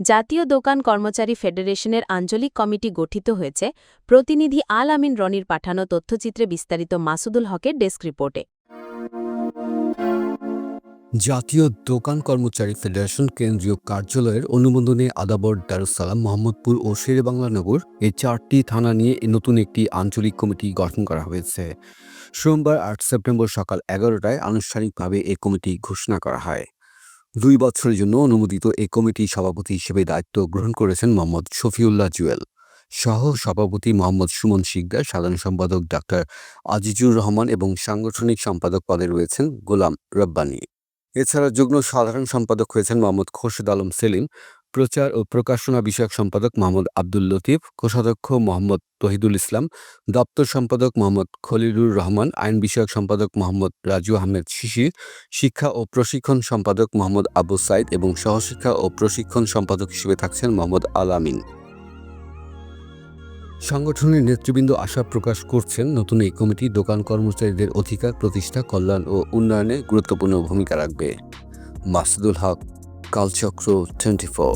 জাতীয় দোকান কর্মচারী ফেডারেশনের আঞ্চলিক কমিটি গঠিত হয়েছে। প্রতিনিধি আল আমিন রনির পাঠানো তথ্যচিত্রে বিস্তারিত মাসুদুল হকের ডেস্ক রিপোর্টে। জাতীয় দোকান কর্মচারী ফেডারেশন কেন্দ্রীয় কার্যালয়ের অনুমোদনে আদাবর দারুসালাম মোহাম্মদপুর ও শেরেবাংলা নগর এই চারটি থানা নিয়ে নতুন একটি আঞ্চলিক কমিটি গঠন করা হয়েছে। সোমবার আট সেপ্টেম্বর সকাল এগারোটায় আনুষ্ঠানিকভাবে এ কমিটি ঘোষণা করা হয়। দুই বছরের জন্য অনুমোদিত এ কমিটি সভাপতি হিসেবে দায়িত্ব গ্রহণ করেছেন মোহাম্মদ শফিউল্লাহ জুয়েল সহ সভাপতি মোহাম্মদ সুমন শিকদার, সাধারণ সম্পাদক ডাক্তার আজিজুর রহমান এবং সাংগঠনিক সম্পাদক পদে রয়েছেন গোলাম রব্বানি। এছাড়া যুগ্ম সাধারণ সম্পাদক হয়েছেন মোহাম্মদ খোরশেদ আলম সেলিম প্রচার ও প্রকাশনা বিষয়ক সম্পাদক মোহাম্মদ আব্দুল লতিফ, কোষাধ্যক্ষ মোহাম্মদ তহিদুল ইসলাম, দপ্তর সম্পাদক মোহাম্মদ খলিলুর রহমান, আইন বিষয়ক সম্পাদক মোহাম্মদ রাজু আহমেদ শিশির শিক্ষা ও প্রশিক্ষণ সম্পাদক মোহাম্মদ আবু সাইদ এবং সহশিক্ষা ও প্রশিক্ষণ সম্পাদক হিসেবে থাকছেন মোহাম্মদ আল আমিন। সংগঠনের নেতৃবৃন্দ আশা প্রকাশ করছেন, নতুন এই কমিটি দোকান কর্মচারীদের অধিকার, প্রতিষ্ঠা, কল্যাণ ও উন্নয়নে গুরুত্বপূর্ণ ভূমিকা রাখবে। Masudul Haque কালচক্র twenty four